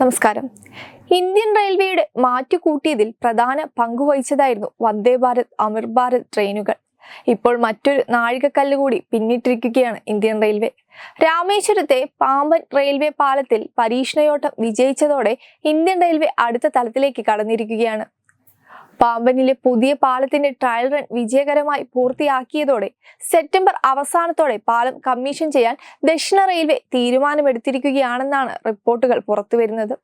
നമസ്കാരം ഇന്ത്യൻ റെയിൽവേയുടെ മാറ്റുകൂട്ടിയതിൽ പ്രധാന പങ്കുവഹിച്ചതായിരുന്നു വന്ദേ ഭാരത് അമർ ഭാരത് ട്രെയിനുകൾ ഇപ്പോൾ മറ്റൊരു നാഴികക്കല്ല് കൂടി പിന്നിട്ടിരിക്കുകയാണ് ഇന്ത്യൻ റെയിൽവേ രാമേശ്വരത്തെ പാമ്പൻ റെയിൽവേ പാലത്തിൽ പരീക്ഷണയോട്ടം വിജയിച്ചതോടെ ഇന്ത്യൻ റെയിൽവേ അടുത്ത തലത്തിലേക്ക് കടന്നിരിക്കുകയാണ് പാമ്പനിലെ പുതിയ പാലത്തിന്റെ ട്രയൽ റൺ വിജയകരമായി പൂർത്തിയാക്കിയതോടെ സെപ്റ്റംബർ അവസാനത്തോടെ പാലം കമ്മീഷൻ ചെയ്യാൻ ദക്ഷിണ റെയിൽവേ തീരുമാനമെടുത്തിരിക്കുകയാണെന്നാണ് റിപ്പോർട്ടുകൾ പുറത്തുവരുന്നത്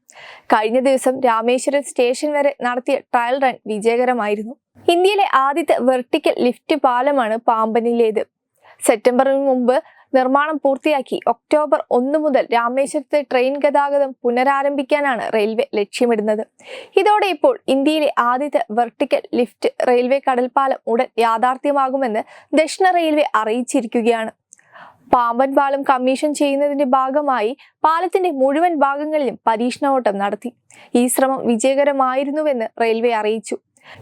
കഴിഞ്ഞ ദിവസം രാമേശ്വരം സ്റ്റേഷൻ വരെ നടത്തിയ ട്രയൽ റൺ വിജയകരമായിരുന്നു ഇന്ത്യയിലെ ആദ്യത്തെ വെർട്ടിക്കൽ ലിഫ്റ്റ് പാലമാണ് പാമ്പനിലേത് സെപ്റ്റംബറിന് മുമ്പ് നിർമ്മാണം പൂർത്തിയാക്കി ഒക്ടോബർ ഒന്ന് മുതൽ രാമേശ്വരത്തെ ട്രെയിൻ ഗതാഗതം പുനരാരംഭിക്കാനാണ് റെയിൽവേ ലക്ഷ്യമിടുന്നത് ഇതോടെ ഇപ്പോൾ ഇന്ത്യയിലെ ആദ്യത്തെ വെർട്ടിക്കൽ ലിഫ്റ്റ് റെയിൽവേ കടൽപ്പാലം ഉടൻ യാഥാർത്ഥ്യമാകുമെന്ന് ദക്ഷിണ റെയിൽവേ അറിയിച്ചിരിക്കുകയാണ് പാമ്പൻ പാലം കമ്മീഷൻ ചെയ്യുന്നതിന്റെ ഭാഗമായി പാലത്തിന്റെ മുഴുവൻ ഭാഗങ്ങളിലും പരീക്ഷണ ഓട്ടം നടത്തി ഈ ശ്രമം വിജയകരമായിരുന്നുവെന്ന് റെയിൽവേ അറിയിച്ചു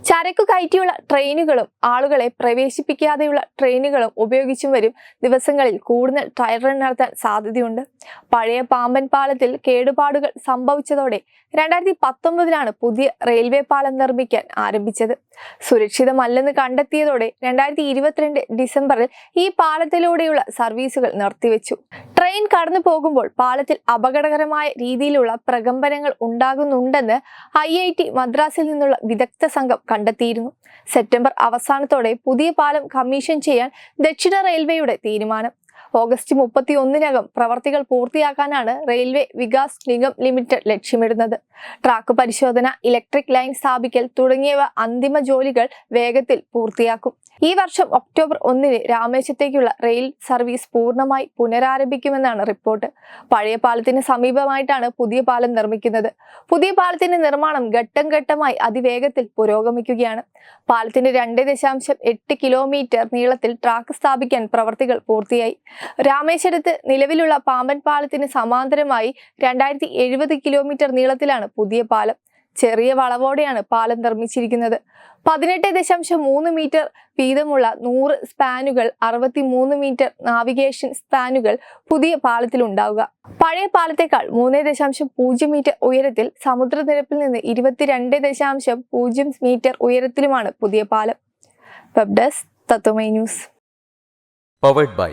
ചരക്ക് കയറ്റിയുള്ള ട്രെയിനുകളും ആളുകളെ പ്രവേശിപ്പിക്കാതെയുള്ള ട്രെയിനുകളും ഉപയോഗിച്ചും വരും ദിവസങ്ങളിൽ കൂടുതൽ ട്രയൽ റൺ നടത്താൻ സാധ്യതയുണ്ട് പഴയ പാമ്പൻ പാലത്തിൽ കേടുപാടുകൾ സംഭവിച്ചതോടെ രണ്ടായിരത്തി പത്തൊമ്പതിലാണ് പുതിയ റെയിൽവേ പാലം നിർമ്മിക്കാൻ ആരംഭിച്ചത് സുരക്ഷിതമല്ലെന്ന് കണ്ടെത്തിയതോടെ രണ്ടായിരത്തി ഇരുപത്തിരണ്ട് ഡിസംബറിൽ ഈ പാലത്തിലൂടെയുള്ള സർവീസുകൾ നിർത്തിവെച്ചു ട്രെയിൻ കടന്നു പോകുമ്പോൾ പാലത്തിൽ അപകടകരമായ രീതിയിലുള്ള പ്രകമ്പനങ്ങൾ ഉണ്ടാകുന്നുണ്ടെന്ന് ഐ ഐ ടി മദ്രാസിൽ നിന്നുള്ള വിദഗ്ധ സംഘം കണ്ടെത്തിയിരുന്നു സെപ്റ്റംബർ അവസാനത്തോടെ പുതിയ പാലം കമ്മീഷൻ ചെയ്യാൻ ദക്ഷിണ റെയിൽവേയുടെ തീരുമാനം ഓഗസ്റ്റ് മുപ്പത്തി ഒന്നിനകം പ്രവർത്തികൾ പൂർത്തിയാക്കാനാണ് റെയിൽവേ വികാസ് നിഗം ലിമിറ്റഡ് ലക്ഷ്യമിടുന്നത് ട്രാക്ക് പരിശോധന ഇലക്ട്രിക് ലൈൻ സ്ഥാപിക്കൽ തുടങ്ങിയവ അന്തിമ ജോലികൾ വേഗത്തിൽ പൂർത്തിയാക്കും ഈ വർഷം ഒക്ടോബർ ഒന്നിന് രാമേശത്തേക്കുള്ള റെയിൽ സർവീസ് പൂർണ്ണമായി പുനരാരംഭിക്കുമെന്നാണ് റിപ്പോർട്ട് പഴയ പാലത്തിന് സമീപമായിട്ടാണ് പുതിയ പാലം നിർമ്മിക്കുന്നത് പുതിയ പാലത്തിന്റെ നിർമ്മാണം ഘട്ടം ഘട്ടമായി അതിവേഗത്തിൽ പുരോഗമിക്കുകയാണ് പാലത്തിന്റെ രണ്ട് ദശാംശം എട്ട് കിലോമീറ്റർ നീളത്തിൽ ട്രാക്ക് സ്ഥാപിക്കാൻ പ്രവർത്തികൾ പൂർത്തിയായി രാമേശ്വരത്ത് നിലവിലുള്ള പാമ്പൻ പാലത്തിന് സമാന്തരമായി രണ്ടായിരത്തി എഴുപത് കിലോമീറ്റർ നീളത്തിലാണ് പുതിയ പാലം ചെറിയ വളവോടെയാണ് പാലം നിർമ്മിച്ചിരിക്കുന്നത് പതിനെട്ട് ദശാംശം മൂന്ന് മീറ്റർ വീതമുള്ള നൂറ് സ്പാനുകൾ അറുപത്തി മൂന്ന് മീറ്റർ നാവിഗേഷൻ സ്പാനുകൾ പുതിയ പാലത്തിൽ ഉണ്ടാവുക പഴയ പാലത്തേക്കാൾ മൂന്ന് ദശാംശം പൂജ്യം മീറ്റർ ഉയരത്തിൽ സമുദ്രനിരപ്പിൽ നിന്ന് ഇരുപത്തിരണ്ട് ദശാംശം പൂജ്യം മീറ്റർ ഉയരത്തിലുമാണ് പുതിയ പാലം web Tatwamayi news powered by